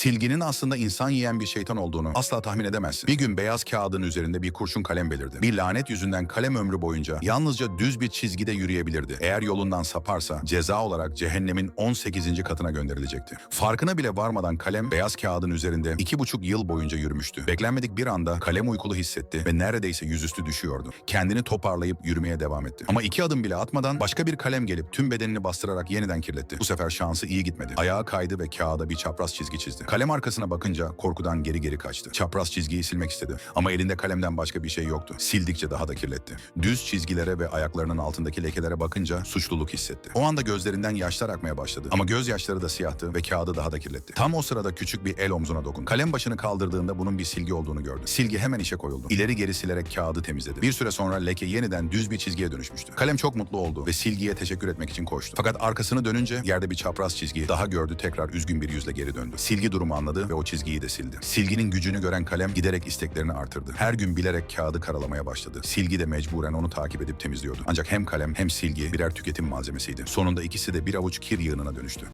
Silginin aslında insan yiyen bir şeytan olduğunu asla tahmin edemezsin. Bir gün beyaz kağıdın üzerinde bir kurşun kalem belirdi. Bir lanet yüzünden kalem ömrü boyunca yalnızca düz bir çizgide yürüyebilirdi. Eğer yolundan saparsa ceza olarak cehennemin 18. katına gönderilecekti. Farkına bile varmadan kalem beyaz kağıdın üzerinde iki buçuk yıl boyunca yürümüştü. Beklenmedik bir anda kalem uykulu hissetti ve neredeyse yüzüstü düşüyordu. Kendini toparlayıp yürümeye devam etti. Ama iki adım bile atmadan başka bir kalem gelip tüm bedenini bastırarak yeniden kirletti. Bu sefer şansı iyi gitmedi. Ayağa kaydı ve kağıda bir çapraz çizgi çizdi. Kalem arkasına bakınca korkudan geri geri kaçtı. Çapraz çizgiyi silmek istedi. Ama elinde kalemden başka bir şey yoktu. Sildikçe daha da kirletti. Düz çizgilere ve ayaklarının altındaki lekelere bakınca suçluluk hissetti. O anda gözlerinden yaşlar akmaya başladı. Ama gözyaşları da siyahtı ve kağıdı daha da kirletti. Tam o sırada küçük bir el omzuna dokundu. Kalem başını kaldırdığında bunun bir silgi olduğunu gördü. Silgi hemen işe koyuldu. İleri geri silerek kağıdı temizledi. Bir süre sonra leke yeniden düz bir çizgiye dönüşmüştü. Kalem çok mutlu oldu ve silgiye teşekkür etmek için koştu. Fakat arkasını dönünce yerde bir çapraz çizgi daha gördü tekrar üzgün bir yüzle geri döndü. Silgi durumu anladı ve o çizgiyi de sildi. Silginin gücünü gören kalem giderek isteklerini artırdı. Her gün bilerek kağıdı karalamaya başladı. Silgi de mecburen onu takip edip temizliyordu. Ancak hem kalem hem silgi birer tüketim malzemesiydi. Sonunda ikisi de bir avuç kir yığınına dönüştü.